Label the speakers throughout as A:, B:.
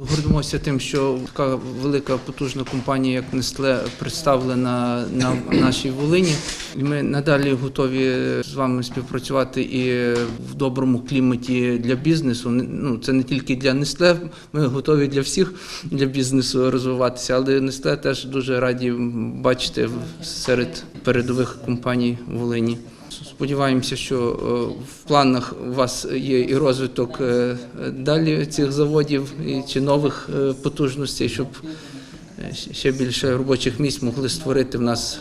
A: Гордимося тим, що така велика потужна компанія, як Nestle, представлена на нашій Волині. Ми надалі готові з вами співпрацювати і в доброму кліматі для бізнесу. Ну це не тільки для Nestle, Ми готові для всіх для бізнесу розвиватися, але Nestle теж дуже раді бачити серед передових компаній Волині. Сподіваємося, що е, в планах у вас є і розвиток е, далі цих заводів і чи нових е, потужностей, щоб ще більше робочих місць могли створити в нас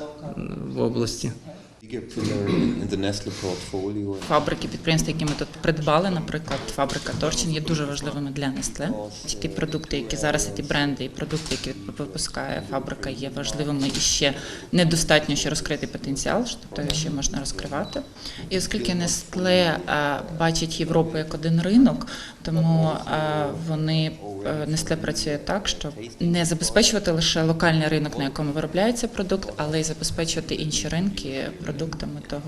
A: в області.
B: Фабрики, підприємства, які ми тут придбали, наприклад, фабрика Торчин є дуже важливими для Nestle. Ті продукти, які зараз і ті бренди, і продукти, які випускає фабрика, є важливими і ще недостатньо ще розкритий потенціал, тобто його ще можна розкривати. І оскільки Nestle е, бачить Європу як один ринок, тому е, вони е, Nestle працює так, щоб не забезпечувати лише локальний ринок, на якому виробляється продукт, але й забезпечувати інші ринки продуктами того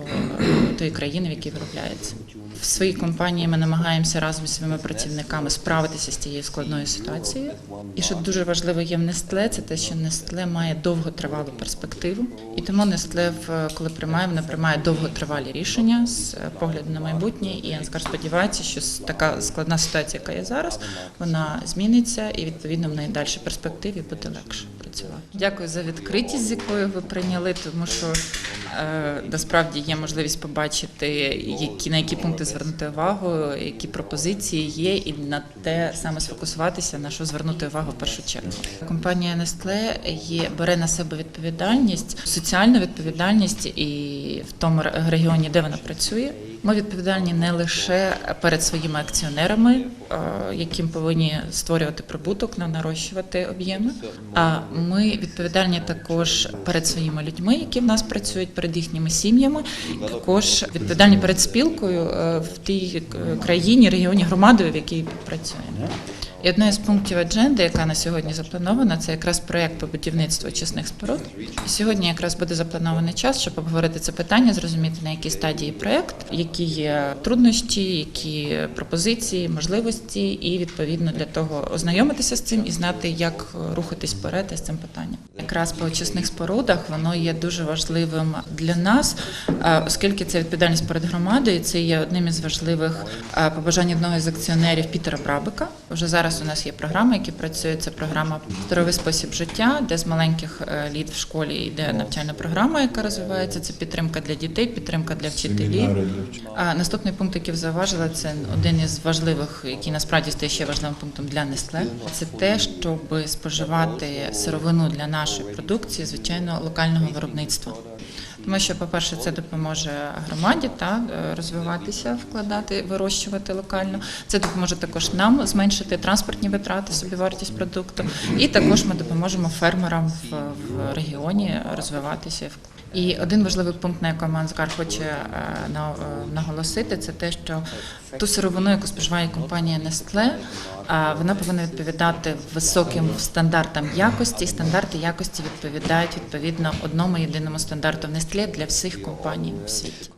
B: тої країни, в якій виробляється. В своїй компанії ми намагаємося разом зі своїми працівниками справитися з цією складною ситуацією. І що дуже важливо є в Nestle, це те, що Nestle має довготривалу перспективу, і тому в- коли приймає, вона приймає довготривалі рішення з е, погляду на майбутнє. І Анскар сподівається, що така складна ситуація, яка є зараз, вона зміниться, і відповідно в найдальшій перспективі буде легше працювати. Дякую за відкритість, з якою ви прийняли, тому що е, насправді є можливість побачити, які на які пункти звернути увагу, які пропозиції є, і на те саме сфокусуватися, на що звернути увагу в першу чергу. Компанія Nestle є бере на себе відповідальність, соціальну відповідальність і в тому регіоні, де вона працює. Ми відповідальні не лише перед своїми акціонерами, е, яким повинні створювати прибуток, на нарощувати об'єми. А ми відповідальні також перед своїми людьми, які в нас працюють, перед їхніми сім'ями, також відповідальні перед спілкою е, в тій е, країні, регіоні, громадою, в якій працюємо. І одне з пунктів адженди, яка на сьогодні запланована, це якраз проєкт по будівництву очисних споруд. І сьогодні якраз буде запланований час, щоб обговорити це питання, зрозуміти на якій стадії проєкт, які є труднощі, які пропозиції, можливості, і відповідно для того ознайомитися з цим і знати, як рухатись вперед з цим питанням. Якраз по очисних спорудах воно є дуже важливим для нас, оскільки це відповідальність перед громадою. Це є одним із важливих побажань одного з акціонерів Пітера Брабика. Вже зараз у нас є програма, які працює. Це програма здоровий спосіб життя, де з маленьких е, літ в школі йде навчальна програма, яка розвивається. Це підтримка для дітей, підтримка для вчителів. А наступний пункт, який зауважила, це один із важливих, який насправді стає ще важливим пунктом для Nestle. Це те, щоб споживати сировину для нашої продукції, звичайно, локального виробництва. Тому що, по-перше, це допоможе громаді та е, розвиватися, вкладати, вирощувати локально. Це допоможе також нам зменшити транспортні витрати, собівартість продукту, і також ми допоможемо фермерам в, регіоні розвиватися. І один важливий пункт, на якому Анскар хоче е, е, наголосити, це те, що ту сировину, яку споживає компанія Nestle, е, вона повинна відповідати високим стандартам якості. Стандарти якості відповідають відповідно одному єдиному стандарту Nestle для всіх компаній у світі.